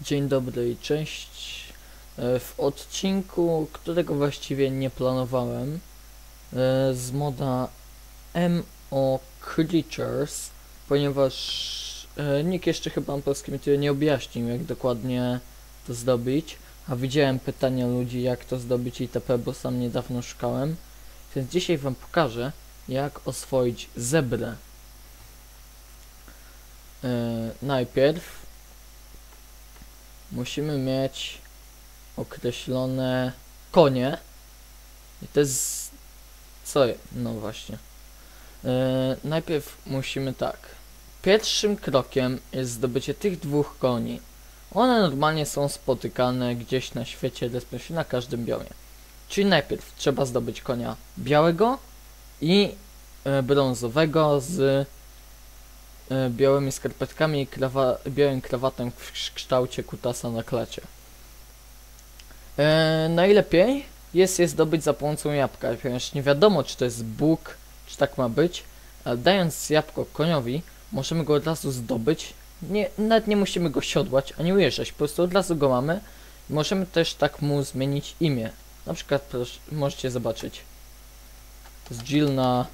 Dzień dobry i cześć. E, W odcinku, którego właściwie nie planowałem, e, z moda MO Creatures, ponieważ e, nikt jeszcze chyba na polskim YouTube nie objaśnił, jak dokładnie to zdobyć, a widziałem pytania ludzi, jak to zdobyć itp., bo sam niedawno szukałem, więc dzisiaj wam pokażę, jak oswoić zebrę. Najpierw musimy mieć określone konie. I to jest. Co? No właśnie. E, najpierw musimy tak. Pierwszym krokiem jest zdobycie tych dwóch koni. One normalnie są spotykane gdzieś na świecie, na każdym biomie. Czyli najpierw trzeba zdobyć konia białego i e, brązowego z białymi skarpetkami i krawa białym krawatem w kształcie kutasa na klacie. E, najlepiej jest je zdobyć za pomocą jabłka, ponieważ nie wiadomo czy to jest Bóg, czy tak ma być, ale dając jabłko koniowi, możemy go od razu zdobyć, nie, nawet nie musimy go siodłać, ani ujeżdżać, po prostu od razu go mamy możemy też tak mu zmienić imię. Na przykład proszę, możecie zobaczyć. Jest Jill na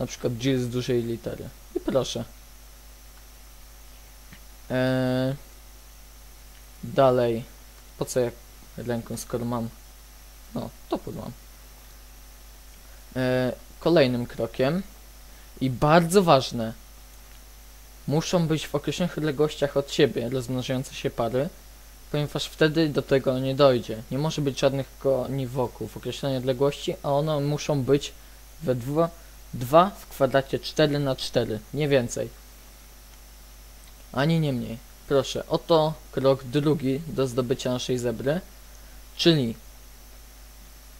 na przykład Jill z dużej litery. I proszę. Eee, dalej. Po co jak ręką, skoro mam? No, to podłam. Eee, kolejnym krokiem i bardzo ważne. Muszą być w określonych odległościach od siebie rozmnażające się pary, ponieważ wtedy do tego nie dojdzie. Nie może być żadnych koni wokół w określonej odległości, a one muszą być we dwa, 2 w kwadracie 4 na 4, nie więcej. Ani nie mniej. Proszę, oto krok drugi do zdobycia naszej zebry, czyli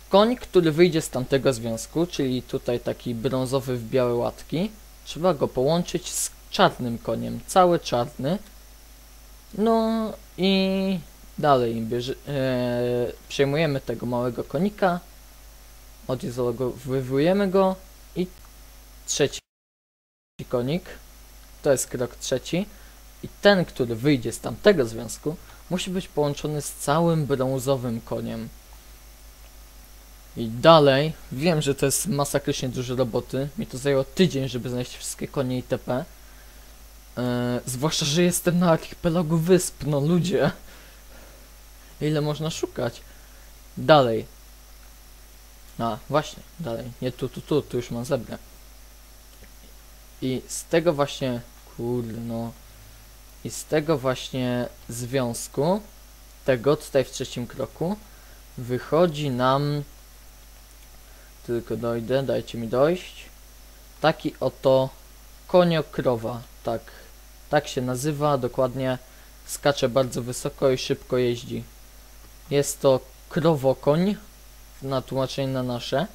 koń, który wyjdzie z tamtego związku, czyli tutaj taki brązowy w białe łatki, trzeba go połączyć z czarnym koniem, cały czarny. No i dalej bierze, e, przejmujemy tego małego konika, odizolowujemy go trzeci konik, to jest krok trzeci i ten, który wyjdzie z tamtego związku, musi być połączony z całym brązowym koniem. I dalej, wiem, że to jest masakrycznie dużo roboty, mi to zajęło tydzień, żeby znaleźć wszystkie konie itp. Eee, zwłaszcza, że jestem na archipelagu wysp, no ludzie. Ile można szukać? Dalej. A, właśnie, dalej. Nie tu, tu, tu, tu już mam zebrę. I z tego właśnie, kurde no, i z tego właśnie związku, tego tutaj w trzecim kroku, wychodzi nam, tylko dojdę, dajcie mi dojść, taki oto koniokrowa, tak, tak się nazywa, dokładnie skacze bardzo wysoko i szybko jeździ. Jest to krowokoń, na tłumaczenie na nasze.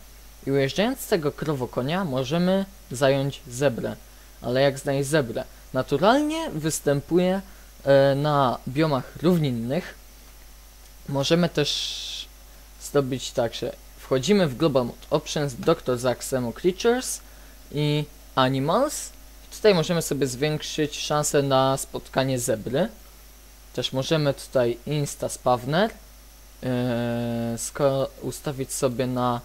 I ujeżdżając z tego krowokonia możemy zająć zebrę. Ale jak znaleźć zebrę? Naturalnie występuje e, na biomach równinnych. Możemy też zdobyć tak, że wchodzimy w Global Mode Options, Dr. Zaxemo Creatures i Animals. Tutaj możemy sobie zwiększyć szansę na spotkanie zebry. Też możemy tutaj Insta Spawner e, sko- ustawić sobie na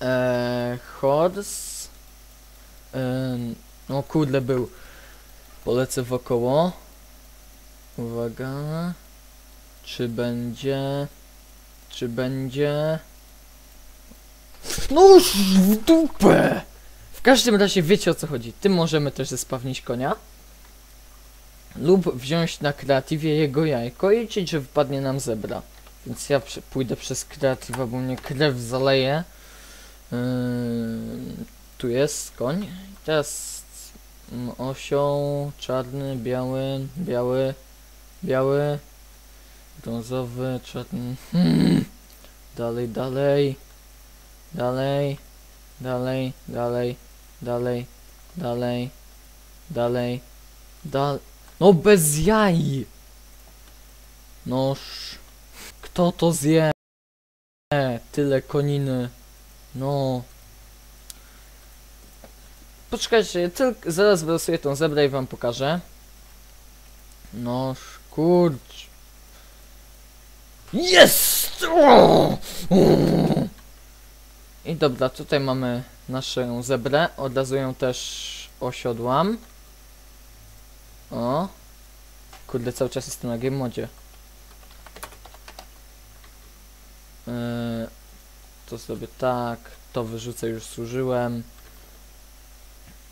Eee, horse. Eee, no kurde był. Polecę wokoło. Uwaga. Czy będzie... Czy będzie... No w dupę! W każdym razie wiecie o co chodzi. Tym możemy też zespawnić konia. Lub wziąć na kreatywie jego jajko i liczyć, że wypadnie nam zebra. Więc ja pójdę przez kreatywa, bo mnie krew zaleje. Yy, tu jest koń. Teraz mm, osioł, czarny, biały, biały, biały, brązowy, czarny. Hmm. Dalej, dalej, dalej, dalej, dalej, dalej, dalej, dalej, dalej. No bez jaj! Noż, kto to zje? Tyle koniny. No. Poczekajcie, tylko zaraz wylosuję tą zebrę i wam pokażę. No kurcz. Jest! I dobra, tutaj mamy naszą zebrę. Od razu ją też osiodłam. O. Kurde, cały czas jestem na game modzie. Yy, to sobie tak, to wyrzucę, już służyłem.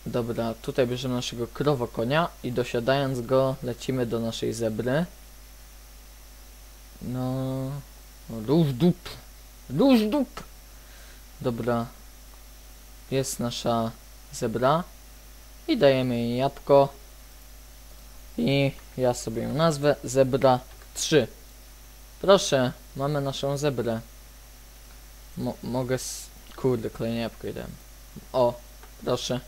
Dobra, tutaj bierzemy naszego krowokonia i dosiadając go lecimy do naszej zebry. No, róż dup, róż dup. Dobra, jest nasza zebra i dajemy jej jabłko i ja sobie ją nazwę zebra 3. Proszę, mamy naszą zebrę. Mo mogę s... Kurde, jabłko dałem. O, proszę.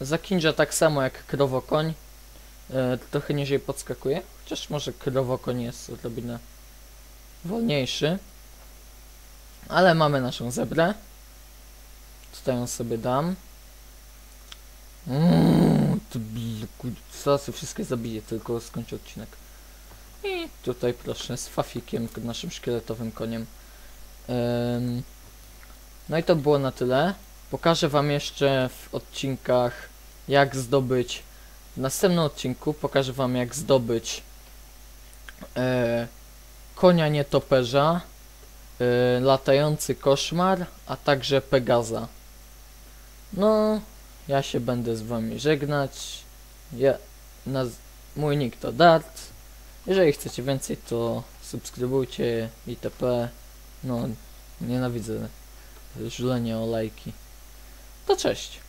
Zakinja tak samo jak krowokoń. E, trochę niżej podskakuje. Chociaż może krowokoń jest odrobinę wolniejszy. Ale mamy naszą zebrę. Tutaj ją sobie dam. Mm, zaraz wszystkie zabiję, tylko skończę odcinek. I tutaj proszę z Fafikiem, naszym szkieletowym koniem. Em, no i to było na tyle. Pokażę wam jeszcze w odcinkach jak zdobyć w następnym odcinku pokażę wam jak zdobyć e, konia nietoperza e, latający koszmar a także Pegaza no ja się będę z wami żegnać ja, naz, mój nick to Dart. Jeżeli chcecie więcej to subskrybujcie itp no nienawidzę żulenia o lajki. To cześć